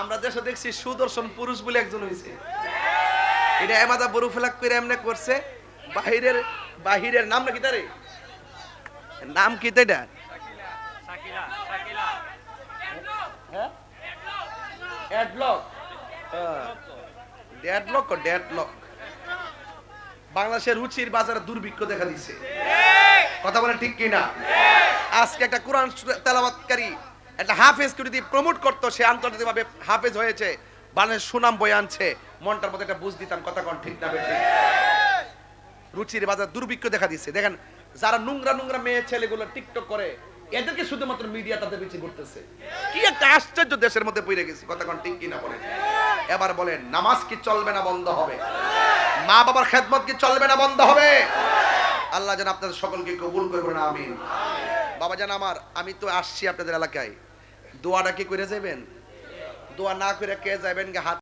আমরা দেশে দেখছি সুদর্শন পুরুষ বলে একজন হয়েছে এটা এমাদা বড় ফেলাক করে এমনি করছে। বাহিরের বাহিরের নাম নাকি তারে? নাম কি তো এটা? হ্যাঁ? ড্যাডলক বাংলাদেশের রুচির বাজারে দুর্ভিক্ষ দেখা দিছে। কথা বলে ঠিক কিনা? আজকে একটা কোরআন তেলাওয়াতকারী একটা হাফেজকে যদি প্রমোট করতো, সে আন্তর্জাতিকভাবে হাফেজ হয়েছে। বাংলাদেশ সুনাম বয়ে আনছে। মনটার মধ্যে একটা বুঝ দিতাম, কথা কোন ঠিক না রুচির বাজার দুর্ভিক্ষ দেখা দিচ্ছে দেখেন, যারা নোংরা নোংরা মেয়ে ছেলেগুলো টিকটক করে, এদেরকে শুধুমাত্র মিডিয়া তাদের পিছিয়ে করতেছে কি একটা আশ্চর্য দেশের মধ্যে পড়ে গেছি, কথা কোন ঠিক কিনা বলেন। এবার বলেন, নামাজ কি চলবে না বন্ধ হবে? মা বাবার খেদমত কি চলবে না বন্ধ হবে? আল্লাহ যেন আপনাদের সকলকে কবুল করবেন আমিন। বাবা জান আমার, আমি তো আসছি আপনাদের এলাকায়। দোয়াটা কি করে যাবেন দোয়া না করে কে যাবেন গে হাত